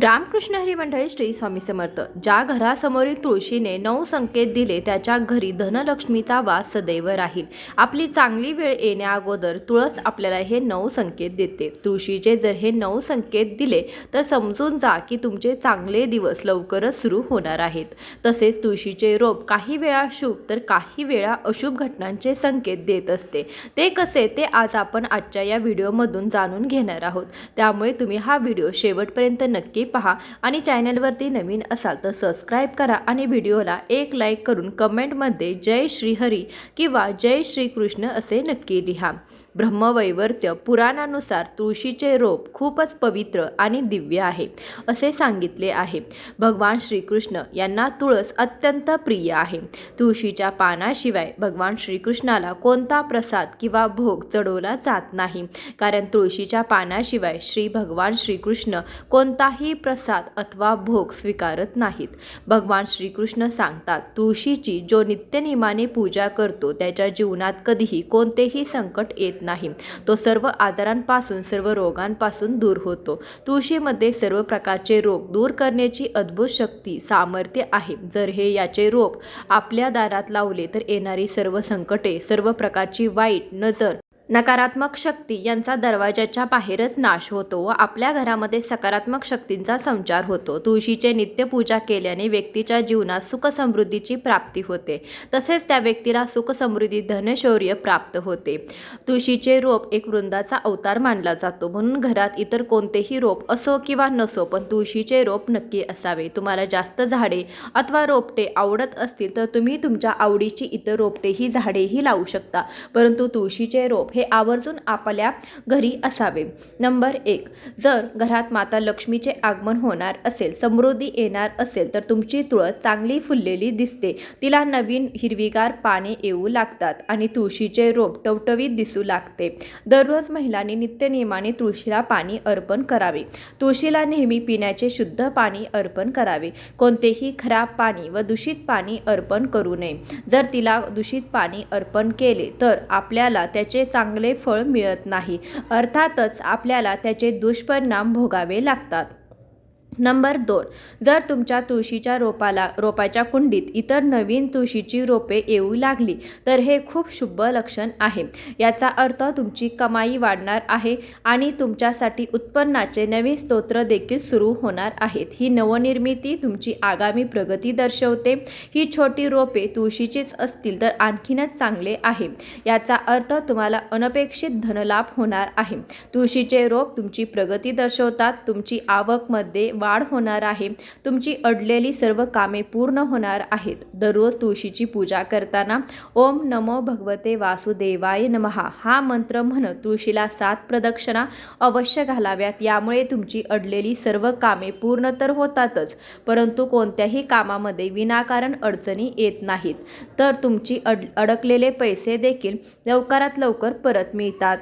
रामकृष्ण हरी मंडळी श्री स्वामी समर्थ ज्या घरासमोरील तुळशीने नऊ संकेत दिले त्याच्या घरी धनलक्ष्मीचा वास सदैव राहील. आपली चांगली वेळ येण्या अगोदर तुळस आपल्याला हे नऊ संकेत देते. तुळशीचे जर हे नऊ संकेत दिले तर समजून जा की तुमचे चांगले दिवस लवकरच सुरू होणार आहेत. तसेच तुळशीचे रोप काही वेळा शुभ तर काही वेळा अशुभ घटनांचे संकेत देत असते. ते कसे ते आज आपण आजच्या या व्हिडिओमधून जाणून घेणार आहोत. त्यामुळे तुम्ही हा व्हिडिओ शेवटपर्यंत नक्की पहा आणि चॅनलवरती नवीन असाल तर सबस्क्राईब करा आणि व्हिडिओला एक लाईक करून कमेंटमध्ये जय श्रीहरी किंवा जय श्रीकृष्ण असे नक्की लिहा. ब्रह्मवैवर्त्य पुराणानुसार तुळशीचे रोप खूपच पवित्र आणि दिव्य आहे असे सांगितले आहे. भगवान श्रीकृष्ण यांना तुळस अत्यंत प्रिय आहे. तुळशीच्या पानाशिवाय भगवान श्रीकृष्णाला कोणता प्रसाद किंवा भोग चढवला जात नाही कारण तुळशीच्या पानाशिवाय श्री भगवान श्रीकृष्ण कोणताही प्रसाद अथवा भोग स्वीकारत नाहीत. भगवान श्रीकृष्ण सांगतात तुळशीची जो नित्यनियमाने पूजा करतो त्याच्या जीवनात कधीही कोणतेही संकट येत नाही. तो सर्व आजारांपासून सर्व रोगांपासून दूर होतो. तुळशीमध्ये सर्व प्रकारचे रोग दूर करण्याची अद्भुत शक्ती सामर्थ्य आहे. जर हे याचे रोप आपल्या दारात लावले तर येणारी सर्व संकटे सर्व प्रकारची वाईट नजर नकारात्मक शक्ती यांचा दरवाजाच्या बाहेरच नाश होतो व आपल्या घरामध्ये सकारात्मक शक्तींचा संचार होतो. तुळशीचे नित्यपूजा केल्याने व्यक्तीच्या जीवनात सुख समृद्धीची प्राप्ती होते. तसेच त्या व्यक्तीला सुख समृद्धी धनशौर्य प्राप्त होते. तुळशीचे रोप एक वृंदाचा अवतार मानला जातो. म्हणून घरात इतर कोणतेही रोप असो किंवा नसो पण तुळशीचे रोप नक्की असावे. तुम्हाला जास्त झाडे अथवा रोपटे आवडत असतील तर तुम्ही तुमच्या आवडीची इतर रोपटेही झाडेही लावू शकता. परंतु तुळशीचे रोप हे आवर्जून आपल्या घरी असावे. नंबर एक जर घरात माता लक्ष्मीचे आगमन होणार असेल समृद्धी येणार असेल तर तुमची तुळस चांगली फुललेली दिसते. तिला नवीन हिरवीगार पाने येऊ लागतात आणि तुळशीचे रोप टवटवीत दिसू लागते. दररोज महिलांनी नित्यनियमाने तुळशीला पाणी अर्पण करावे. तुळशीला नेहमी पिण्याचे शुद्ध पाणी अर्पण करावे. कोणतेही खराब पाणी व दूषित पाणी अर्पण करू नये. जर तिला दूषित पाणी अर्पण केले तर आपल्याला त्याचे चांगले फळ मिळत नाही. अर्थातच आपल्याला त्याचे दुष्परिणाम भोगावे लागतात. नंबर दोन जर तुमच्या तुळशीच्या रोपाला रोपाच्या कुंडीत इतर नवीन तुळशीची रोपे येऊ लागली तर हे खूप शुभ लक्षण आहे. याचा अर्थ तुमची कमाई वाढणार आहे आणि तुमच्यासाठी उत्पन्नाचे नवीन स्तोत्र देखील सुरू होणार आहेत. ही नवनिर्मिती तुमची आगामी प्रगती दर्शवते. ही छोटी रोपे तुळशीचीच असतील तर आणखीनच चांगले आहे. याचा अर्थ तुम्हाला अनपेक्षित धनलाभ होणार आहे. तुळशीचे रोप तुमची प्रगती दर्शवतात. तुमची आवकमध्ये वाढ होणार आहे. तुमची अडलेली सर्व कामे पूर्ण होणार आहेत. दररोज तुळशीची पूजा करताना ओम नमो भगवते वासुदेवाय नमहा हा मंत्र म्हणत तुळशीला सात प्रदक्षिणा अवश्य घालाव्यात. यामुळे तुमची अडलेली सर्व कामे पूर्ण तर होतातच परंतु कोणत्याही कामामध्ये विनाकारण अडचणी येत नाहीत. तर तुमची अड अडकलेले पैसे देखील लवकरात लवकर परत मिळतात.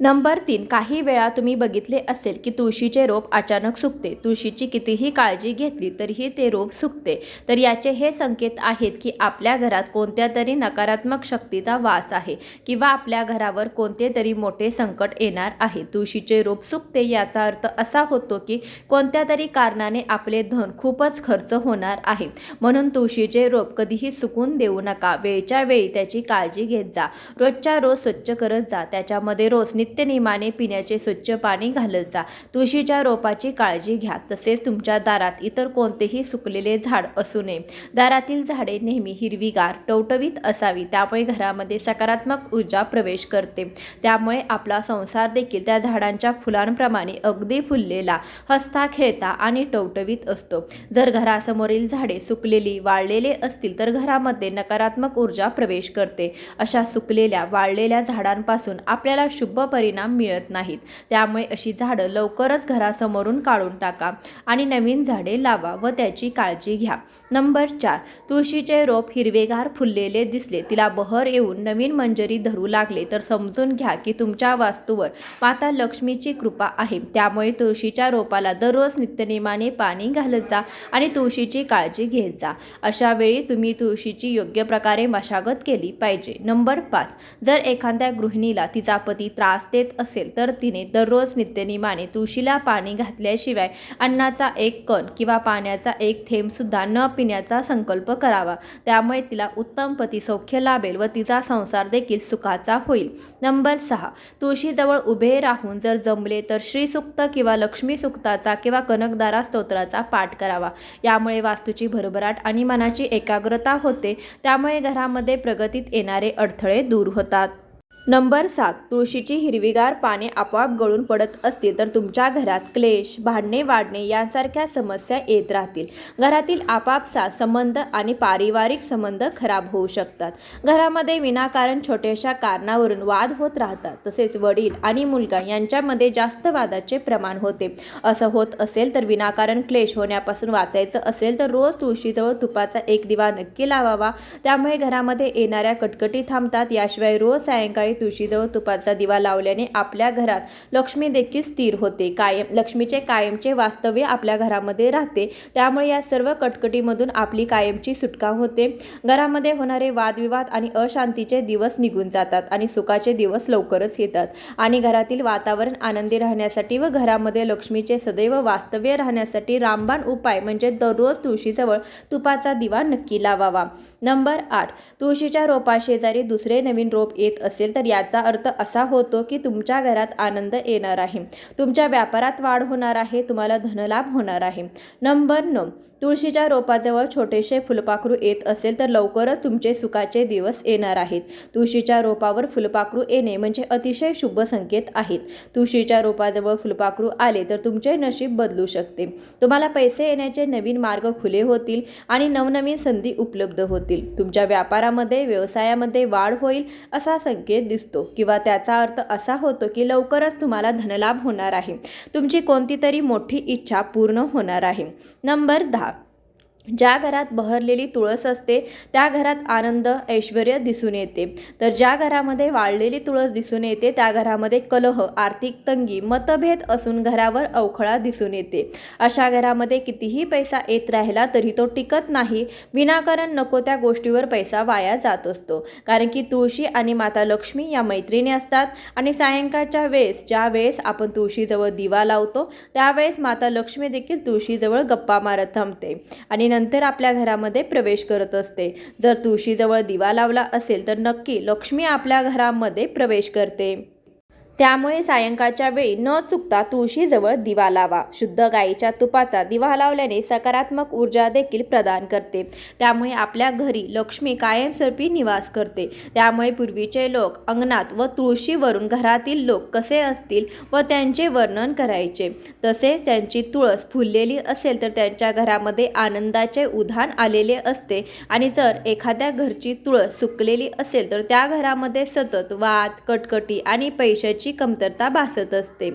नंबर तीन काही वेळा तुम्ही बघितले असेल की तुळशीचे रोप अचानक सुकते. तुळशीची कितीही काळजी घेतली तरीही ते रोप सुकते. तर याचे हे संकेत आहेत की आपल्या घरात कोणत्या तरी नकारात्मक शक्तीचा वास आहे किंवा आपल्या घरावर कोणते तरी मोठे संकट येणार आहे. तुळशीचे रोप सुकते याचा अर्थ असा होतो की कोणत्या तरी कारणाने आपले धन खूपच खर्च होणार आहे. म्हणून तुळशीचे रोप कधीही सुकून देऊ नका. वेळच्या वेळी त्याची काळजी घेत जा. रोजच्या रोज स्वच्छ करत जा. त्याच्यामध्ये रोज नित्यनियमाने पिण्याचे स्वच्छ पाणी घालत जा. तुळशीच्या रोपाची काळजी घ्या. तसेच तुमच्या दारात इतर कोणतेही सुकलेले झाड असू नये. दारातील झाडे नेहमी हिरवीगार टवटवीत असावी. त्यामुळे घरामध्ये सकारात्मक ऊर्जा प्रवेश करते. त्यामुळे आपला संसार देखील त्या झाडांच्या फुलांप्रमाणे अगदी फुललेला हसता खेळता आणि टवटवीत असतो. जर घरासमोरील झाडे सुकलेली वाळलेले असतील तर घरामध्ये नकारात्मक ऊर्जा प्रवेश करते. अशा सुकलेल्या वाळलेल्या झाडांपासून आपल्याला शुभ परिणाम मिळत नाहीत. त्यामुळे अशी झाडं लवकरच घरासमोरून काढून टाका आणि नवीन झाडे लावा व त्याची काळजी घ्या. नंबर चार तुळशीचे रोप हिरवेगार फुललेले दिसले. तिला बहर येऊन नवीन मंजरी धरू लागले. तर समजून घ्या की तुमच्या वास्तूवर माता लक्ष्मीची कृपा आहे. त्यामुळे तुळशीच्या रोपाला दररोज नित्यनेमाने पाणी घालत जा आणि तुळशीची काळजी घेत जा. अशा वेळी तुम्ही तुळशीची योग्य प्रकारे मशागत केली पाहिजे. नंबर पाच जर एखाद्या गृहिणीला तिचा पती त्रास देत असेल तर तिने दररोज नित्यनियमाने तुळशीला पाणी घातल्याशिवाय अन्नाचा एक कण किंवा पाण्याचा एक थेंबसुद्धा न पिण्याचा संकल्प करावा. त्यामुळे तिला उत्तम पती सौख्य लाभेल व तिचा संसार देखील सुखाचा होईल. नंबर सहा. तुळशीजवळ उभे राहून जर जमले तर श्रीसुक्त किंवा लक्ष्मी सुक्ताचा किंवा कनकदारा स्तोत्राचा पाठ करावा. यामुळे वास्तूची भरभराट आणि मनाची एकाग्रता होते. त्यामुळे घरामध्ये प्रगतीत येणारे अडथळे दूर होतात. नंबर सात तुळशीची हिरवीगार पाने आपोआप गळून पडत असतील तर तुमच्या घरात क्लेश भांडणे वाढणे यांसारख्या समस्या येत राहतील. घरातील आपापसात संबंध आणि पारिवारिक संबंध खराब होऊ शकतात. घरामध्ये विनाकारण छोट्याशा कारणावरून वाद होत राहतात. तसेच वडील आणि मुलगा यांच्यामध्ये जास्त वादाचे प्रमाण होते. असं होत असेल तर विनाकारण क्लेश होण्यापासून वाचायचं असेल तर रोज तुळशीजवळ तुपाचा एक दिवा नक्की लावावा. त्यामुळे घरामध्ये येणाऱ्या कटकटी थांबतात. याशिवाय रोज सायंकाळी तुळशीजवळ तुपाचा दिवा लावल्याने आपल्या घरात लक्ष्मी देखील स्थिर होते. कायम लक्ष्मीचे कायमचे वास्तव्य आपल्या घरामध्ये राहते. त्यामुळे या सर्व कटकटीमधून आपली कायमची सुटका होते. घरामध्ये होणारे वादविवाद आणि अशांतीचे दिवस निघून जातात आणि सुखाचे दिवस लवकरच येतात. आणि घरातील वातावरण आनंदी राहण्यासाठी व घरामध्ये लक्ष्मीचे सदैव वास्तव्य राहण्यासाठी रामबाण उपाय म्हणजे दररोज तुळशीजवळ तुपाचा दिवा नक्की लावावा. नंबर आठ तुळशीच्या रोपाशेजारी दुसरे नवीन रोप येत असेल तर तर याचा अर्थ असा होतो की तुमच्या घरात आनंद येणार आहे. तुमच्या व्यापारात वाढ होणार आहे तुम्हाला धनलाभ होणार आहे. नंबर नऊ तुळशीच्या रोपाजवळ छोटेसे फुलपाखरू येत असेल तर लवकरच तुमचे सुखाचे दिवस येणार आहेत. तुळशीच्या रोपावर फुलपाखरू येणे म्हणजे अतिशय शुभ संकेत आहेत. तुळशीच्या रोपाजवळ फुलपाखरू आले तर तुमचे नशीब बदलू शकते. तुम्हाला पैसे येण्याचे नवीन मार्ग खुले होतील आणि नवनवीन संधी उपलब्ध होतील. तुमच्या व्यापारामध्ये व्यवसायामध्ये वाढ होईल असा संकेत दिसतो किंवा त्याचा अर्थ असा होतो की लवकरच तुम्हाला धनलाभ होणार आहे. तुमची कोणती तरी मोठी इच्छा पूर्ण होणार आहे. नंबर दहा. ज्या घरात बहरलेली तुळस असते त्या घरात आनंद ऐश्वर दिसून येते. तर ज्या घरामध्ये वाळलेली तुळस दिसून येते त्या घरामध्ये कलह आर्थिक तंगी मतभेद असून घरावर अवखळा दिसून येते. अशा घरामध्ये कितीही पैसा येत राहिला तरी तो टिकत नाही. विनाकारण नको त्या गोष्टीवर पैसा वाया जात असतो. कारण की तुळशी आणि माता लक्ष्मी या मैत्रिणी असतात आणि सायंकाळच्या वेळेस ज्या वेळेस आपण तुळशीजवळ दिवा लावतो त्यावेळेस माता लक्ष्मी देखील तुळशीजवळ गप्पा मारत थांबते. आणि नंतर आपल्या घरामध्ये प्रवेश करत असते. जर तुळशीजवळ दिवा लावला असेल तर नक्की लक्ष्मी आपल्या घरामध्ये प्रवेश करते. त्यामुळे सायंकाळच्या वेळी न चुकता तुळशीजवळ दिवा लावा. शुद्ध गाईच्या तुपाचा दिवा लावल्याने सकारात्मक ऊर्जा देखील प्रदान करते. त्यामुळे आपल्या घरी लक्ष्मी कायमस्वरूपी निवास करते. त्यामुळे पूर्वीचे लोक अंगणात व तुळशीवरून घरातील लोक कसे असतील व त्यांचे वर्णन करायचे. तसेच त्यांची तुळस फुललेली असेल तर त्यांच्या घरामध्ये आनंदाचे उधाण आलेले असते. आणि जर एखाद्या घरची तुळस सुकलेली असेल तर त्या घरामध्ये सतत वाद कटकटी आणि पैशाची कमतरता भासत असते.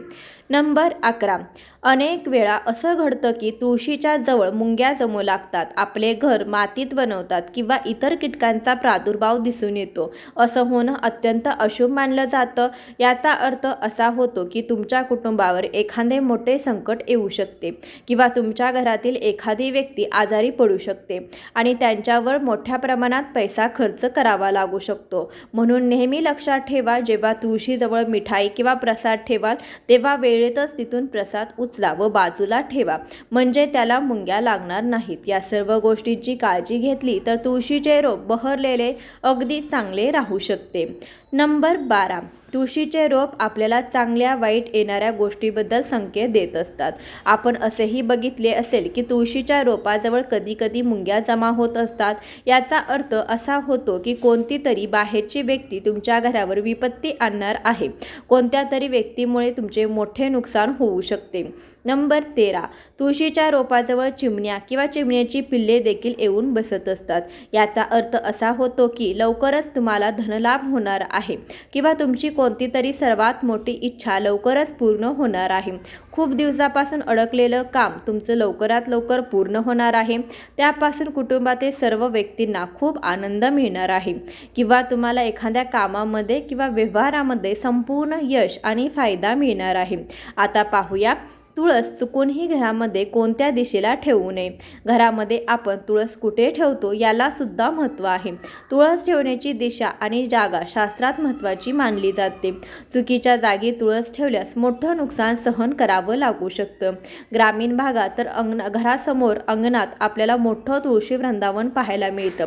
नंबर अकरा. अनेक वेळा असं घडतं की तुळशीच्या जवळ मुंग्या जमू लागतात आपले घर मातीत बनवतात किंवा इतर कीटकांचा प्रादुर्भाव दिसून येतो. असं होणं अत्यंत अशुभ मानलं जातं. याचा अर्थ असा होतो की तुमच्या कुटुंबावर एखादे मोठे संकट येऊ शकते किंवा तुमच्या घरातील एखादी व्यक्ती आजारी पडू शकते आणि त्यांच्यावर मोठ्या प्रमाणात पैसा खर्च करावा लागू शकतो. म्हणून नेहमी लक्षात ठेवा जेव्हा तुळशीजवळ मिठाई किंवा प्रसाद ठेवाल तेव्हा वेळेतच तिथून प्रसाद उचला व बाजूला ठेवा. म्हणजे त्याला मुंग्या लागणार नाहीत. या सर्व गोष्टींची काळजी घेतली तर तुळशीचे रोप बहरलेले अगदी चांगले राहू शकते. नंबर बारा. तुळशीचे रोप आपल्याला चांगल्या वाईट येणाऱ्या गोष्टीबद्दल संकेत देत असतात. आपण असेही बघितले असेल की तुळशीच्या रोपाजवळ कधीकधी मुंग्या जमा होत असतात. याचा अर्थ असा होतो की कोणती तरी बाहेरची व्यक्ती तुमच्या घरावर विपत्ती आणणार आहे. कोणत्या तरी व्यक्तीमुळे तुमचे मोठे नुकसान होऊ शकते. नंबर तेरा. तुळशीच्या रोपाजवळ चिमण्या किंवा चिमण्याची पिल्ले देखील येऊन बसत असतात. याचा अर्थ असा होतो की लवकरच तुम्हाला धनलाभ होणार आहे किंवा तुमची कोणती तरी सर्वात मोठी इच्छा लवकरच पूर्ण होणार आहे. खूप दिवसापासून अडकलेलं काम तुमचं लवकरात लवकर पूर्ण होणार आहे. त्यापासून कुटुंबातील सर्व व्यक्तींना खूप आनंद मिळणार आहे. किंवा तुम्हाला एखाद्या कामामध्ये किंवा व्यवहारामध्ये संपूर्ण यश आणि फायदा मिळणार आहे. आता पाहूया तुळस चुकूनही घरामध्ये कोणत्या दिशेला ठेवू नये. घरामध्ये आपण तुळस कुठे ठेवतो यालासुद्धा महत्त्व आहे. तुळस ठेवण्याची दिशा आणि जागा शास्त्रात महत्त्वाची मानली जाते. चुकीच्या जागी तुळस ठेवल्यास मोठं नुकसान सहन करावं लागू शकतं. ग्रामीण भागात तर अंगण घरासमोर अंगणात आपल्याला मोठं तुळशी वृंदावन पाहायला मिळतं.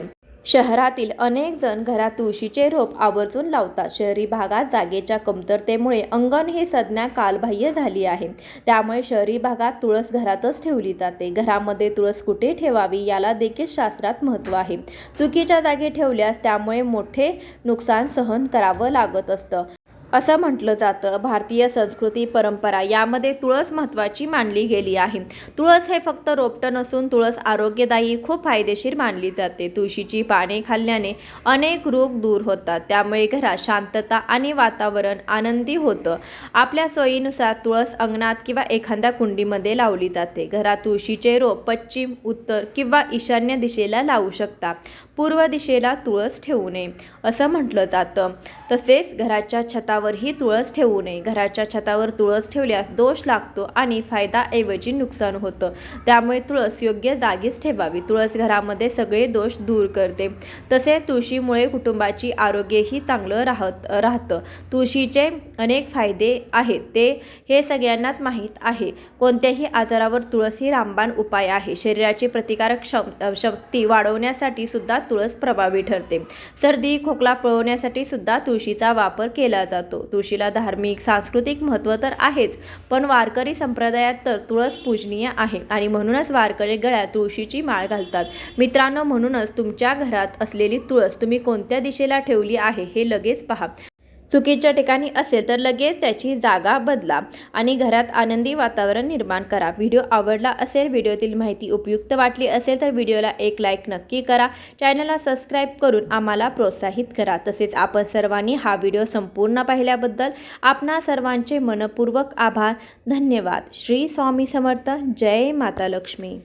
शहरातील अनेक जण घरात तुळशीचे रोप आवर्जून लावतात. शहरी भागात जागेच्या कमतरतेमुळे अंगण ही संज्ञा कालबाह्य झाली आहे. त्यामुळे शहरी भागात तुळस घरातच ठेवली जाते. घरामध्ये तुळस कुठे ठेवावी याला देखील शास्त्रात महत्त्व आहे. चुकीच्या जागी ठेवल्यास त्यामुळे मोठे नुकसान सहन करावं लागत असतं. असं म्हटलं जातं. भारतीय संस्कृती परंपरा यामध्ये तुळस महत्त्वाची मानली गेली आहे. तुळस हे फक्त रोपटं नसून तुळस आरोग्यदायी खूप फायदेशीर मानली जाते. तुळशीची पाने खाल्ल्याने अनेक रोग दूर होतात. त्यामुळे घरात शांतता आणि वातावरण आनंदी होतं. आपल्या सोयीनुसार तुळस अंगणात किंवा एखाद्या कुंडीमध्ये लावली जाते. घरात तुळशीचे रोप पश्चिम उत्तर किंवा ईशान्य दिशेला लावू शकता. पूर्व दिशेला तुळस ठेवू नये असं म्हटलं जातं. तसेच घराच्या छतावरही तुळस ठेवू नये. घराच्या छतावर तुळस ठेवल्यास दोष लागतो आणि फायदाऐवजी नुकसान होतं. त्यामुळे तुळस योग्य जागीच ठेवावी. तुळस घरामध्ये सगळे दोष दूर करते. तसेच तुळशीमुळे कुटुंबाची आरोग्यही चांगलं राहत राहतं. तुळशीचे अनेक फायदे आहेत. ते हे सगळ्यांनाच माहीत आहे. कोणत्याही आजारावर तुळस ही रामबाण उपाय आहे. शरीराची प्रतिकारक क्षम शक्ती वाढवण्यासाठी सुद्धा तुळस प्रभावी ठरते. सर्दी खोकला पळवण्यासाठी सुद्धा तुळशीचा वापर केला जातो. तुळशीला धार्मिक सांस्कृतिक महत्त्व तर आहेच पण वारकरी संप्रदायात तर तुळस पूजनीय आहे आणि म्हणूनच वारकरी गळ्यात तुळशीची माळ घालतात. मित्रांनो म्हणूनच तुमच्या घरात असलेली तुळस तुम्ही कोणत्या दिशेला ठेवली आहे हे लगेच पहा. चुकीच्या ठिकाणी असेल तर लगेच त्याची जागा बदला आणि घरात आनंदी वातावरण निर्माण करा. व्हिडिओ आवडला असेल व्हिडिओतील माहिती उपयुक्त वाटली असेल तर व्हिडिओला एक लाईक नक्की करा. चॅनलला सबस्क्राईब करून आम्हाला प्रोत्साहित करा. तसेच आपण सर्वांनी हा व्हिडिओ संपूर्ण पाहिल्याबद्दल आपणा सर्वांचे मनपूर्वक आभार. धन्यवाद. श्री स्वामी समर्थ. जय माता लक्ष्मी.